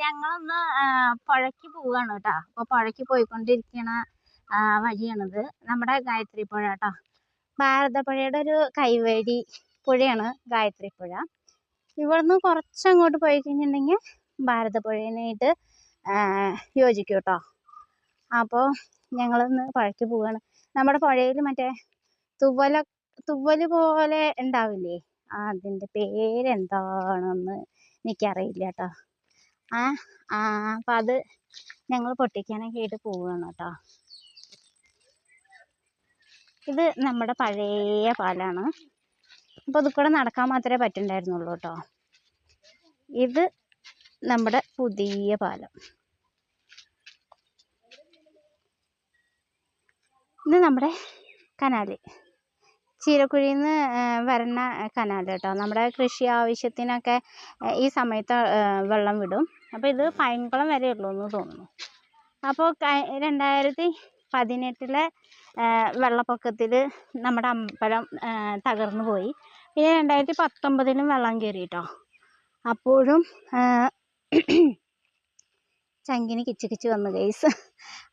ഞങ്ങളൊന്ന് പുഴയ്ക്ക് പോവുകയാണ് കേട്ടോ. അപ്പോൾ പുഴയ്ക്ക് പോയിക്കൊണ്ടിരിക്കണ വഴിയാണിത്. നമ്മുടെ ഗായത്രി പുഴ കേട്ടോ. ഭാരതപ്പുഴയുടെ ഒരു കൈവഴി പുഴയാണ് ഗായത്രി പുഴ. ഇവിടുന്ന് കുറച്ചങ്ങോട്ട് പോയി കഴിഞ്ഞിട്ടുണ്ടെങ്കിൽ ഭാരതപ്പുഴയിനായിട്ട് യോജിക്കും കേട്ടോ. അപ്പോൾ ഞങ്ങളൊന്ന് പുഴയ്ക്ക് പോവുകയാണ് നമ്മുടെ പുഴയിൽ മറ്റേ തുവല തുവൽ പോലെ ഉണ്ടാവില്ലേ? അതിന്റെ പേരെന്താണെന്ന് എനിക്കറിയില്ല കേട്ടോ. ആ അപ്പം അത് ഞങ്ങൾ പൊട്ടിക്കാനൊക്കെ ആയിട്ട് പോവുകയാണ് കേട്ടോ. ഇത് നമ്മുടെ പഴയ പാലാണ്. അപ്പോൾ ഇത് നടക്കാൻ മാത്രമേ പറ്റുണ്ടായിരുന്നുള്ളൂ കേട്ടോ. ഇത് നമ്മുടെ പുതിയ പാലം. ഇത് നമ്മുടെ കനാല്. ചീരക്കുഴിയിൽ നിന്ന് വരുന്ന കനാൽ കേട്ടോ നമ്മുടെ കൃഷി ആവശ്യത്തിനൊക്കെ ഈ സമയത്ത് വെള്ളം വിടും. അപ്പോൾ ഇത് പൈൻകുളം വരെ ഉള്ളൂ എന്ന് തോന്നുന്നു അപ്പോൾ രണ്ടായിരത്തി പതിനെട്ടിലെ വെള്ളപ്പൊക്കത്തിൽ നമ്മുടെ അമ്പലം തകർന്നു പോയി. പിന്നെ രണ്ടായിരത്തി പത്തൊമ്പതിലും വെള്ളം കയറി കേട്ടോ അപ്പോഴും ചങ്കിന് കിച്ച് കിച്ച് വന്നു ഗൈസ്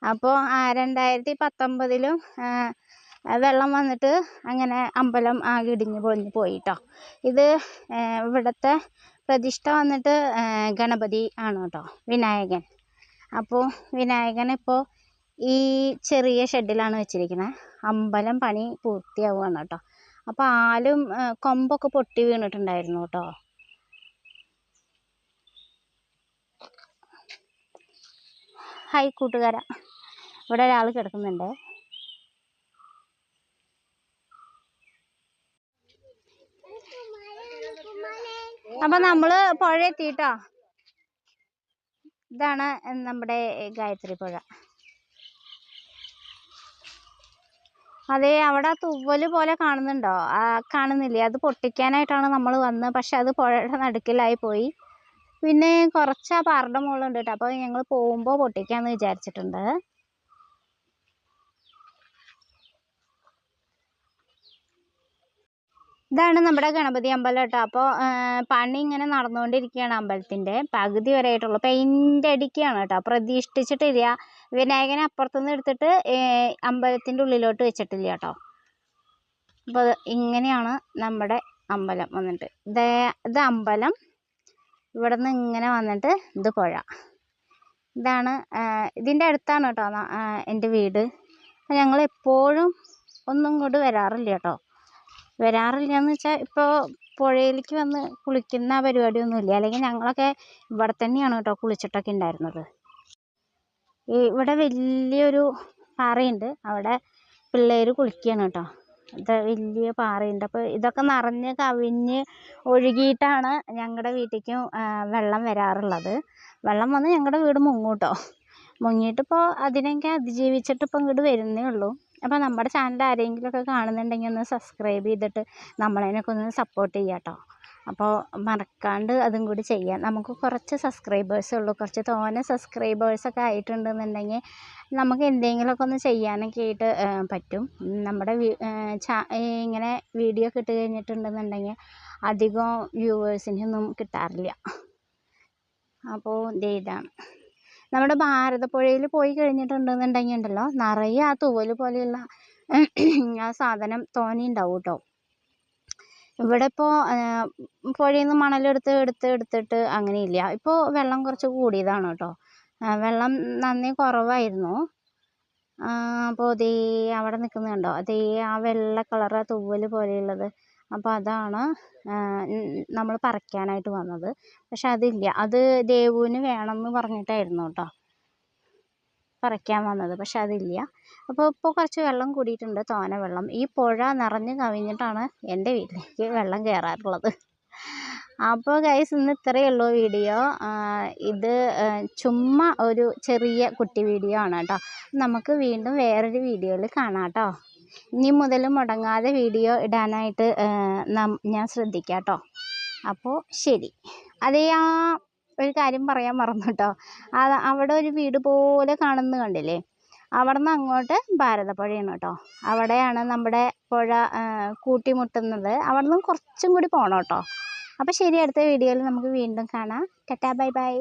അപ്പോൾ രണ്ടായിരത്തി പത്തൊമ്പതിലും വെള്ളം വന്നിട്ട് അങ്ങനെ അമ്പലം ആകെ ഇടിഞ്ഞ് പൊളിഞ്ഞ് പോയി കേട്ടോ ഇത് ഇവിടുത്തെ പ്രതിഷ്ഠ വന്നിട്ട് ഗണപതി ആണ് കേട്ടോ വിനായകൻ. അപ്പോൾ വിനായകൻ ഇപ്പോൾ ഈ ചെറിയ ഷെഡിലാണ് വെച്ചിരിക്കുന്നത് അമ്പലം പണി പൂർത്തിയാവുകയാണ് കേട്ടോ. അപ്പോൾ ആലും കൊമ്പൊക്കെ പൊട്ടി വീണിട്ടുണ്ടായിരുന്നു കേട്ടോ. ഹായ് കൂട്ടുകാരാ. ഇവിടെ ഒരാൾ കിടക്കുന്നുണ്ട്. അപ്പം നമ്മൾ പുഴ എത്തിയിട്ടോ ഇതാണ് നമ്മുടെ ഗായത്രി പുഴ. അതെ അവിടെ തുവൽ പോലെ കാണുന്നുണ്ടോ? ആ കാണുന്നില്ലേ? അത് പൊട്ടിക്കാനായിട്ടാണ് നമ്മൾ വന്നത്. പക്ഷെ അത് പുഴയുടെ നടുക്കിലായി പോയി. പിന്നെ കുറച്ച് ആ പാറയുടെ മുകളിലുണ്ട് കേട്ടോ. അപ്പോൾ ഞങ്ങൾ പോകുമ്പോൾ പൊട്ടിക്കാമെന്ന് വിചാരിച്ചിട്ടുണ്ട്. ഇതാണ് നമ്മുടെ ഗണപതി അമ്പലം കേട്ടോ. അപ്പോൾ പണി ഇങ്ങനെ നടന്നുകൊണ്ടിരിക്കുകയാണ് അമ്പലത്തിന്റെ. പകുതി വരെ ആയിട്ടുള്ളൂ പെയിന്റ് അടിക്കുകയാണ് കേട്ടോ. പ്രതീക്ഷിച്ചിട്ടില്ല. വിനായകനെ അപ്പുറത്തുനിന്ന് എടുത്തിട്ട് അമ്പലത്തിന്റെ ഉള്ളിലോട്ട് വെച്ചിട്ടില്ല കേട്ടോ. അപ്പോൾ ഇങ്ങനെയാണ് നമ്മുടെ അമ്പലം വന്നിട്ട്. ഇത് ഇത് അമ്പലം. ഇവിടെ നിന്ന് ഇങ്ങനെ വന്നിട്ട് ഇത് പുഴ. ഇതാണ് ഇതിന്റെ അടുത്താണ് കേട്ടോ എന്റെ വീട്. ഞങ്ങൾ എപ്പോഴും ഒന്നും ഇങ്ങോട്ട് വരാറില്ല കേട്ടോ. വരാറില്ല എന്ന് വെച്ചാൽ ഇപ്പോൾ പുഴയിലേക്ക് വന്ന് കുളിക്കുന്ന പരിപാടിയൊന്നും ഇല്ല അല്ലെങ്കിൽ ഞങ്ങളൊക്കെ ഇവിടെ തന്നെയാണ് കേട്ടോ കുളിച്ചിട്ടൊക്കെ ഉണ്ടായിരുന്നത്. ഇവിടെ വലിയൊരു പാറയുണ്ട്. അവിടെ പിള്ളേർ കുളിക്കുകയാണ് കേട്ടോ. ഇത് വലിയ പാറയുണ്ട്. അപ്പോൾ ഇതൊക്കെ നിറഞ്ഞ് കവിഞ്ഞ് ഒഴുകിയിട്ടാണ് ഞങ്ങളുടെ വീട്ടിലേക്കും വെള്ളം വരാറുള്ളത്. വെള്ളം വന്ന് ഞങ്ങളുടെ വീട് മുങ്ങും കേട്ടോ. മുങ്ങിയിട്ടിപ്പോൾ അതിനെയൊക്കെ അതിജീവിച്ചിട്ട് ഇപ്പോൾ ഇങ്ങോട്ട് വരുന്നേ ഉള്ളൂ. അപ്പോൾ നമ്മുടെ ചാനൽ ആരെങ്കിലുമൊക്കെ കാണുന്നുണ്ടെങ്കിൽ ഒന്ന് സബ്സ്ക്രൈബ് ചെയ്തിട്ട് നമ്മളതിനൊക്കെ ഒന്ന് സപ്പോർട്ട് ചെയ്യാം കേട്ടോ അപ്പോൾ മറക്കാണ്ട് അതും കൂടി ചെയ്യാം. നമുക്ക് കുറച്ച് സബ്സ്ക്രൈബേഴ്സേ ഉള്ളൂ. കുറച്ച് തോനെ സബ്സ്ക്രൈബേഴ്സൊക്കെ ആയിട്ടുണ്ടെന്നുണ്ടെങ്കിൽ നമുക്ക് എന്തെങ്കിലുമൊക്കെ ഒന്ന് ചെയ്യാനൊക്കെ ആയിട്ട് പറ്റും. നമ്മുടെ ഇങ്ങനെ വീഡിയോ ഒക്കെ ഇട്ട് കഴിഞ്ഞിട്ടുണ്ടെന്നുണ്ടെങ്കിൽ അധികം വ്യൂവേഴ്സിനൊന്നും കിട്ടാറില്ല. അപ്പോൾ ഇതാണ്. നമ്മുടെ ഭാരതപ്പുഴയിൽ പോയി കഴിഞ്ഞിട്ടുണ്ടെന്നുണ്ടെങ്കിൽ ഉണ്ടല്ലോ നിറയെ ആ തൂവൽ പോലെയുള്ള ആ സാധനം തോനെ ഉണ്ടാവും കേട്ടോ ഇവിടെ ഇപ്പോൾ പുഴയിൽ നിന്ന് മണലെടുത്ത് എടുത്ത് എടുത്തിട്ട് അങ്ങനെയില്ല. ഇപ്പോൾ വെള്ളം കുറച്ച് കൂടിയതാണ് കേട്ടോ വെള്ളം നന്നേ കുറവായിരുന്നു. അപ്പോൾ ദേ അവിടെ നിൽക്കുന്നത് കണ്ടോ ദേ ആ വെള്ള കളറ് തൂവൽ പോലെയുള്ളത്. അപ്പോൾ അതാണ് നമ്മൾ പറിക്കാനായിട്ട് വന്നത്. പക്ഷെ അതില്ല. അത് ദേവുവിന് വേണമെന്ന് പറഞ്ഞിട്ടായിരുന്നു കേട്ടോ പറിക്കാൻ വന്നത്. പക്ഷെ അതില്ല. അപ്പോൾ ഇപ്പോൾ കുറച്ച് വെള്ളം കൂടിയിട്ടുണ്ട് തോനെ വെള്ളം ഈ പുഴ നിറഞ്ഞ് കവിഞ്ഞിട്ടാണ് എന്റെ വീട്ടിലേക്ക് വെള്ളം കയറാറുള്ളത് അപ്പോൾ ഗൈസ് ഇന്ന് ഇത്രയേ ഉള്ളൂ വീഡിയോ. ഇത് ചുമ്മാ ഒരു ചെറിയ കുട്ടി വീഡിയോ ആണ് കേട്ടോ. നമുക്ക് വീണ്ടും വേറൊരു വീഡിയോയിൽ കാണാം കേട്ടോ. ഇനി മുതൽ മുടങ്ങാതെ വീഡിയോ ഇടാനായിട്ട് ഞാൻ ശ്രദ്ധിക്കാം കേട്ടോ. അപ്പോൾ ശരി. അതേ ആ ഒരു കാര്യം പറയാൻ മറന്നു കേട്ടോ അത് അവിടെ ഒരു വീട് പോലെ കാണുന്നത് കണ്ടില്ലേ? അവിടെ നിന്ന് അങ്ങോട്ട് ഭാരതപ്പുഴയാണ് കേട്ടോ. അവിടെയാണ് നമ്മുടെ പുഴ കൂട്ടിമുട്ടുന്നത്. അവിടെ നിന്ന് കുറച്ചും കൂടി പോകണം കേട്ടോ. അപ്പോൾ ശരി അടുത്ത വീഡിയോയിൽ നമുക്ക് വീണ്ടും കാണാം. Tata bye bye.